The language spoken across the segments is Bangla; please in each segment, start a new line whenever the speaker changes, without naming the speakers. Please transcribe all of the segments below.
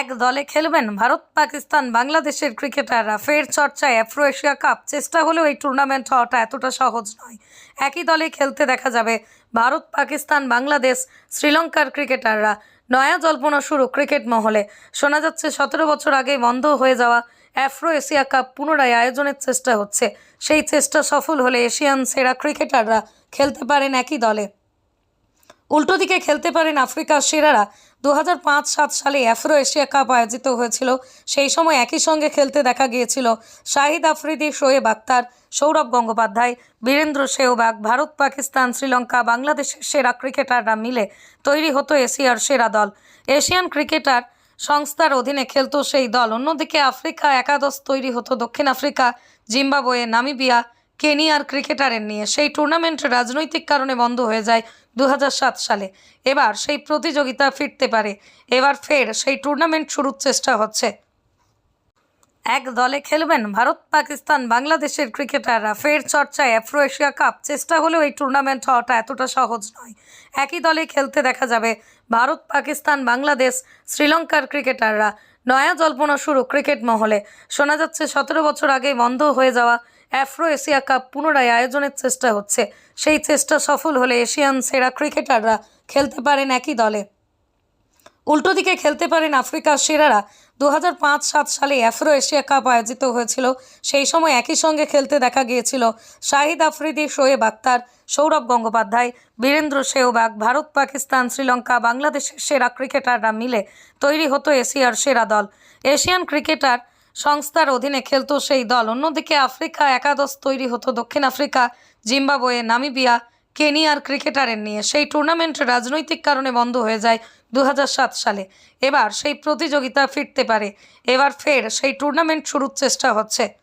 এক দলে খেলবেন ভারত, পাকিস্তান, বাংলাদেশের ক্রিকেটাররা। ফের চর্চায় আফ্রো এশিয়া কাপ। চেষ্টা হলেও এই টুর্নামেন্ট হওয়াটা এতটা সহজ নয়। একই দলে খেলতে দেখা যাবে ভারত, পাকিস্তান, বাংলাদেশ, শ্রীলঙ্কার ক্রিকেটাররা। নয়া জল্পনা শুরু ক্রিকেট মহলে। শোনা যাচ্ছে সতেরো বছর আগে বন্ধ হয়ে যাওয়া আফ্রো এশিয়া কাপ পুনরায় আয়োজনের চেষ্টা হচ্ছে। সেই চেষ্টা সফল হলে এশিয়ান সেরা ক্রিকেটাররা খেলতে পারেন একই দলে। উল্টো দিকে খেলতে পারেন আফ্রিকার সেরারা। দু হাজার সালে অ্যাফ্রো এশিয়া কাপ আয়োজিত হয়েছিল। সেই সময় একই সঙ্গে খেলতে দেখা গিয়েছিল শাহিদ আফ্রিদি, শোয়েব আক্তার সৌরভ গঙ্গোপাধ্যায়, বীরেন্দ্র সেহবাগ ভারত, পাকিস্তান, শ্রীলঙ্কা, বাংলাদেশের সেরা ক্রিকেটাররা মিলে তৈরি হতো এশিয়ার সেরা দল। এশিয়ান ক্রিকেটার সংস্থার অধীনে খেলতো সেই দল। অন্যদিকে আফ্রিকা একাদশ তৈরি হতো দক্ষিণ আফ্রিকা, জিম্বাবুয়ে, নামিবিয়া, কেনিয়ার ক্রিকেটারের নিয়ে। সেই টুর্নামেন্ট রাজনৈতিক কারণে বন্ধ হয়ে যায়। দু হাজার সাত সালে। এবার সেই প্রতিযোগিতা ফিরতে পারে। এবার ফের সেই টুর্নামেন্ট শুরুর চেষ্টা হচ্ছে। এক দলে খেলবেন ভারত, পাকিস্তান, বাংলাদেশের ক্রিকেটাররা। ফের চর্চায় অ্যাফ্রো এশিয়া কাপ। চেষ্টা হলেও এই টুর্নামেন্ট হওয়াটা এতটা সহজ নয়। একই দলে খেলতে দেখা যাবে ভারত, পাকিস্তান, বাংলাদেশ, শ্রীলঙ্কার ক্রিকেটাররা। নয়া জল্পনা শুরু ক্রিকেট মহলে। শোনা যাচ্ছে সতেরো বছর আগে বন্ধ হয়ে যাওয়া আফ্রো এশিয়া কাপ পুনরায় আয়োজনের চেষ্টা হচ্ছে। সেই চেষ্টা সফল হলে এশিয়ান সেরা ক্রিকেটাররা খেলতে পারেন একই দলে। উল্টো দিকে খেলতে পারেন আফ্রিকার সেরারা। দু সাত সালে অ্যাফ্রো এশিয়া কাপ আয়োজিত হয়েছিল। সেই সময় একই সঙ্গে খেলতে দেখা গিয়েছিল শাহিদ আফ্রিদি, শোয়েব আক্তার সৌরভ গঙ্গোপাধ্যায়, বীরেন্দ্র সেহবাগ, ভারত, পাকিস্তান, শ্রীলঙ্কা, বাংলাদেশের সেরা ক্রিকেটাররা মিলে তৈরি হতো এশিয়ার সেরা দল। এশিয়ান ক্রিকেটার সংস্থার অধীনে খেলতো সেই দল। অন্যদিকে আফ্রিকা একাদশ তৈরি হতো দক্ষিণ আফ্রিকা, জিম্বাবোয়ে, নামিবিয়া, কেনিয়ার ক্রিকেটারের নিয়ে। সেই টুর্নামেন্ট রাজনৈতিক কারণে বন্ধ হয়ে যায় দু হাজার সাত সালে। এবার সেই প্রতিযোগিতা ফিরতে পারে। এবার ফের সেই টুর্নামেন্ট শুরুর চেষ্টা হচ্ছে।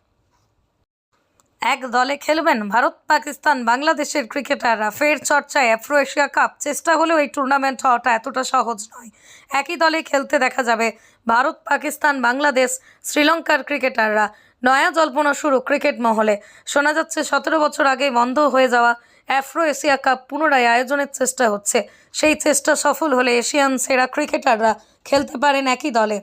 এক দলে খেলবেন ভারত, পাকিস্তান, বাংলাদেশের ক্রিকেটাররা। ফের চর্চায় আফ্রো এশিয়া কাপ। চেষ্টা হলেও এই টুর্নামেন্ট হওয়াটা এতটা সহজ নয়। একই দলে খেলতে দেখা যাবে ভারত, পাকিস্তান, বাংলাদেশ, শ্রীলঙ্কার ক্রিকেটাররা। নয়া জল্পনা শুরু ক্রিকেট মহলে। শোনা যাচ্ছে সতেরো বছর আগে বন্ধ হয়ে যাওয়া আফ্রো এশিয়া কাপ পুনরায় আয়োজনের চেষ্টা হচ্ছে। সেই চেষ্টা সফল হলে এশিয়ান সেরা ক্রিকেটাররা খেলতে পারেন একই দলে।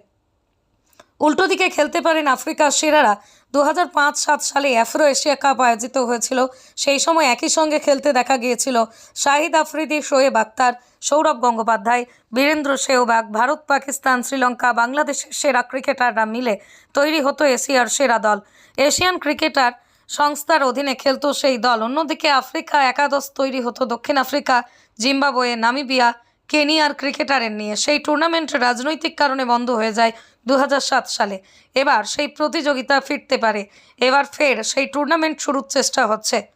উল্টো দিকে খেলতে পারেন আফ্রিকার সেরারা। দু হাজার সাত সালে অ্যাফ্রো এশিয়া কাপ আয়োজিত হয়েছিল। সেই সময় একই সঙ্গে খেলতে দেখা গিয়েছিল শাহিদ আফ্রিদি, শোয়েব আক্তার সৌরভ গঙ্গোপাধ্যায়, বীরেন্দ্র সেহবাগ, ভারত, পাকিস্তান, শ্রীলঙ্কা, বাংলাদেশের সেরা ক্রিকেটাররা মিলে তৈরি হতো এশিয়ার সেরা দল। এশিয়ান ক্রিকেটার সংস্থার অধীনে খেলতো সেই দল। অন্যদিকে আফ্রিকা একাদশ তৈরি হতো দক্ষিণ আফ্রিকা, জিম্বাবোয়ে, নামিবিয়া কেনিয়ার ক্রিকেটারের নিয়ে। সেই টুর্নামেন্ট রাজনৈতিক কারণে বন্ধ হয়ে যায় দু হাজার সাত সালে। এবার সেই প্রতিযোগিতা ফিরতে পারে। এবার ফের সেই টুর্নামেন্ট শুরুর চেষ্টা হচ্ছে।